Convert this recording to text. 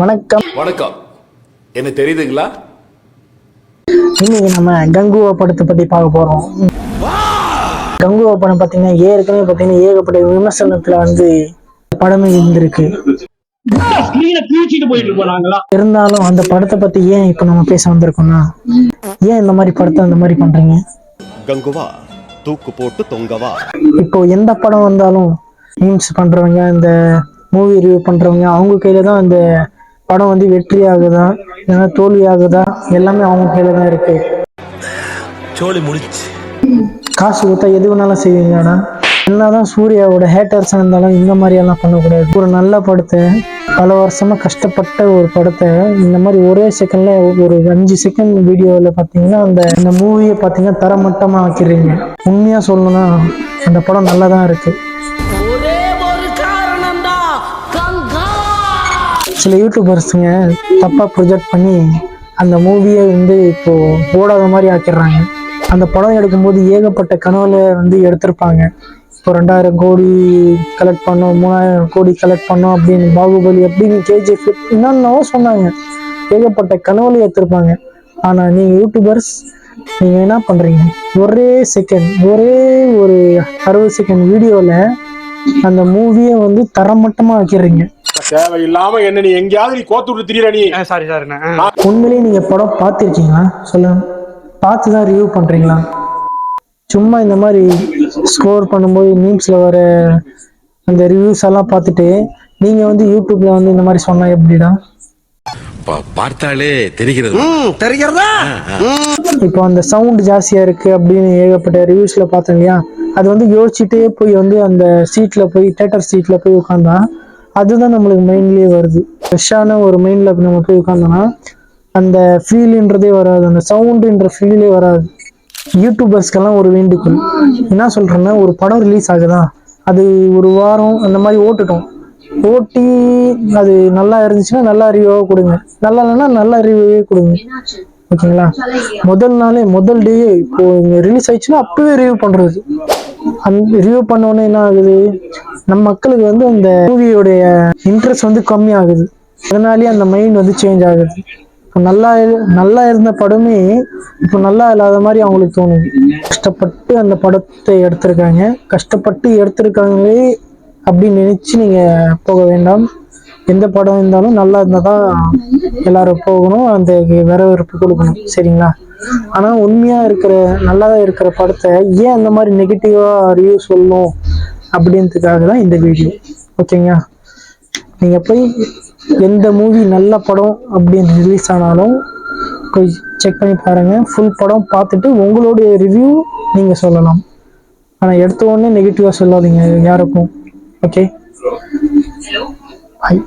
வணக்கம். வணக்கம். என்ன தெரியுதுங்களா? இன்னைக்கு நம்ம கங்குவா படத்தை பத்தி பார்க்க போறோம். கங்குவா படம் பார்த்தீங்கன்னா ஏற்கனவே பார்த்தீங்கன்னா ஏகப்பட்ட விமர்சனத்துல வந்து படமே இருந்திருக்கு. இருந்தாலும் அந்த படத்தை பத்தி ஏன் இப்ப நம்ம பேச வந்திருக்கோம்னா ஏன் இந்த மாதிரி படத்தை அந்த மாதிரி பண்றீங்க? கங்குவா தூக்கு போட்டு தொங்கவா? இப்போ எந்த படம் வந்தாலும் மீம்ஸ் பண்றவங்க இந்த மூவி ரிவ்யூ பண்றவங்க அவங்க கையில தான் அந்த படம் வந்து வெற்றி ஆகுதா இல்லைன்னா தோல்வி ஆகுதா எல்லாமே அவங்க கையில தான் இருக்கு. சோழி முடிச்சு. காசு கொடுத்தா எது வேணாலும் செய்வீங்கடா என்னதான் சூர்யாவோட ஹேட்டர்ஸ் இருந்தாலும் இந்த மாதிரி எல்லாம் பண்ணக்கூடாது. ஒரு நல்ல படத்தை பல வருஷமா கஷ்டப்பட்ட ஒரு படத்தை இந்த மாதிரி ஒரே செகண்ட்ல ஒரு அஞ்சு செகண்ட் வீடியோவில் பார்த்தீங்கன்னா அந்த இந்த மூவியை பார்த்தீங்கன்னா தரமட்டமா ஆக்கிடுறீங்க. உண்மையா சொல்லணும்னா அந்த படம் நல்லா தான் இருக்கு. சில யூடியூபர்ஸுங்க தப்பாக ப்ரொஜெக்ட் பண்ணி அந்த மூவியை வந்து இப்போது ஓடாத மாதிரி ஆக்கிடுறாங்க. அந்த படம் எடுக்கும்போது ஏகப்பட்ட கனவுல வந்து எடுத்திருப்பாங்க. இப்போ ரெண்டாயிரம் கோடி கலெக்ட் பண்ணோம் மூணாயிரம் கோடி கலெக்ட் பண்ணோம் அப்படின்னு பாகுபலி அப்படின்னு கேஜிஎஃப் என்னென்னவோ சொன்னாங்க. ஏகப்பட்ட கனவுல எடுத்திருப்பாங்க. ஆனால் நீங்கள் யூடியூபர்ஸ் நீங்கள் என்ன பண்ணுறீங்க ஒரே செகண்ட் ஒரே ஒரு அறுபது செகண்ட் வீடியோவில் அந்த மூவியை வந்து தரமட்டமாக ஆக்கிடுறீங்க. தேவையில்லாம என்ன நீ எங்கேயாவது நீ கோத்து விட்டு திரியற நீ. சாரி சாரிண்ணே உண்மையிலேயே நீங்க படம் பார்த்துருக்கீங்களா? சொல்லுங்க. பார்த்து தான் ரிவ்யூ பண்றீங்களா? சும்மா இந்த மாதிரி ஸ்கோர் பண்ணும்போது மீம்ஸ்ல வர அந்த ரிவ்யூஸ் எல்லாம் பார்த்துட்டு நீங்க வந்து யூடியூப்ல வந்து இந்த மாதிரி சொன்னா எப்படிடா? பார்த்தாலே தெரிகிறது. தெரிகிறதா? இப்போ அந்த சவுண்ட் ஜாஸ்தியா இருக்கு அப்படின்னு ஏகப்பட்ட ரிவ்யூஸ்ல பார்த்தேன் இல்லையா? அது வந்து யோசிச்சுட்டே போய் வந்து அந்த சீட்ல போய் தேட்டர் சீட்ல போய் உட்காந்தா அதுதான் நம்மளுக்கு மைண்ட்லேயே வருது. ஃப்ரெஷ்ஷான ஒரு மைண்ட்ல நம்ம போய் உட்காந்தோன்னா அந்த ஃபீல்ன்றதே வராது. அந்த சவுண்டுன்ற ஃபீலே வராது. யூடியூபர்ஸ்க்கெல்லாம் ஒரு வேண்டுகோள். என்ன சொல்கிறேன்னா ஒரு படம் ரிலீஸ் ஆகுதா? அது ஒரு வாரம் அந்த மாதிரி ஓட்டுட்டோம். ஓட்டி அது நல்லா இருந்துச்சுன்னா நல்லா ரிவ்யூவாக கொடுங்க. நல்லா இல்லைன்னா நல்ல ரிவ்யூவே கொடுங்க. ஓகேங்களா? முதல் நாளே முதல் டே இப்போ ரிலீஸ் ஆயிடுச்சுன்னா அப்பவே ரிவ்யூ பண்ணுறது அந் ரிவ்யூ பண்ண என்ன ஆகுது? நம்ம மக்களுக்கு வந்து அந்த மூவியோடைய இன்ட்ரெஸ்ட் வந்து கம்மி ஆகுது அதனாலேயே அந்த மைண்ட் வந்து சேஞ்ச் ஆகுது. இப்போ நல்லா இரு- நல்லா இருந்த படமே இப்போ நல்லா இல்லாத மாதிரி அவங்களுக்கு தோணுது. கஷ்டப்பட்டு அந்த படத்தை எடுத்திருக்காங்க. கஷ்டப்பட்டு எடுத்திருக்காங்களே அப்படின்னு நினைச்சு நீங்க போக வேண்டாம். எந்த படம் இருந்தாலும் நல்லா இருந்தால் தான் எல்லாரும் போகணும். அந்த வரவேற்பு கொடுக்கணும். சரிங்களா? ஆனால் உண்மையாக இருக்கிற நல்லா இருக்கிற படத்தை ஏன் அந்த மாதிரி நெகட்டிவாக ரிவ்யூ சொல்லணும்? அப்படின்றதுக்காக தான் இந்த வீடியோ ஓகேங்களா நீங்கள் போய் எந்த மூவி நல்ல படம் அப்படின்னு ரிலீஸ் ஆனாலும் போய் செக் பண்ணி பாருங்கள் ஃபுல் படம் பார்த்துட்டு உங்களுடைய ரிவ்யூ நீங்கள் சொல்லலாம். ஆனால் எடுத்த உடனே நெகட்டிவாக சொல்லாதீங்க யாருக்கும். Okay bye